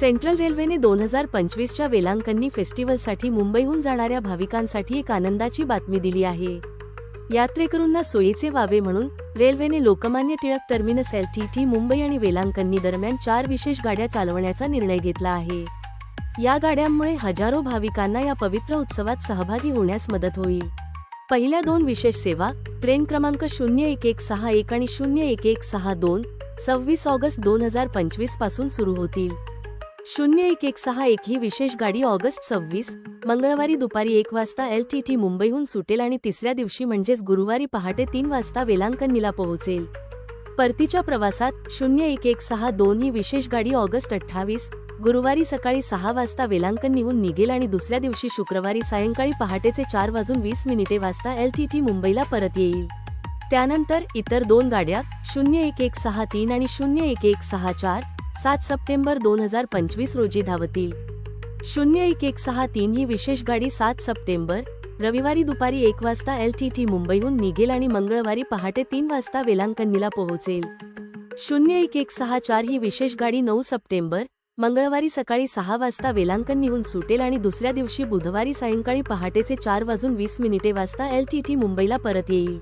Central रेल्वेने दोन हजार पंचवीसच्या वेलांकन्नी फेस्टिवलसाठी मुंबईहून जाणाऱ्या भाविकांसाठी एक आनंदाची बातमी दिली आहे. यात्रेकरूंना सोयीचे व्हावे म्हणून रेल्वेने Lokmanya Tilak terminus L T T Mumbai आणि वेलांकन्नी दरम्यान चार विशेष गाड्या चालवण्याचा निर्णय घेतला आहे. या गाड्यांमुळे हजारो भाविकांना या पवित्र उत्सवात सहभागी होण्यास मदत होईल. पहिल्या दोन विशेष सेवा ट्रेन क्रमांक शून्य एक एक सहा एक आणि शून्य एक एक सहा दोन सव्वीस ऑगस्ट दोन हजार पंचवीसपासून सुरू होतील. शून्य एक एक सहा एक ही विशेष गाडी ऑगस्ट सव्वीस मंगळवारी दुपारी एक वाजता एल टी टी मुंबईहून सुटेल आणि तिसऱ्या दिवशी म्हणजेच गुरुवारी पहाटे तीन वाजता वेलांकनीला पोहोचेल. परतीच्या प्रवासात शून्य एक एक सहा दोन ही विशेष गाडी ऑगस्ट अठ्ठावीस गुरुवारी सकाळी सहा वाजता वेलांकनीहून निघेल आणि दुसऱ्या दिवशी शुक्रवारी सायंकाळी पहाटेचे चार वाजून वीस मिनिटे वाजता एल टी टी मुंबईला परत येईल. त्यानंतर इतर दोन गाड्या शून्य एक एक सहा तीन आणि शून्य एक एक सहा चार सात सप्टेंबर दोन हजार पंचवीस रोजी धावतील. शून्य एक एक सहा तीन ही विशेष गाडी सात सप्टेंबर रविवारी दुपारी एक वाजता एल टी टी मुंबईहून निघेल आणि मंगळवारी पहाटे तीन वाजता वेलांकन्नीला पोहोचेल. शून्य एक एक सहा चार ही विशेष गाडी नऊ सप्टेंबर मंगळवारी सकाळी सहा वाजता वेलांकन्नीहून सुटेल आणि दुसऱ्या दिवशी बुधवारी सायंकाळी पहाटेचे चार वाजून वीस मिनिटे वाजता एल टी टी मुंबईला परत येईल.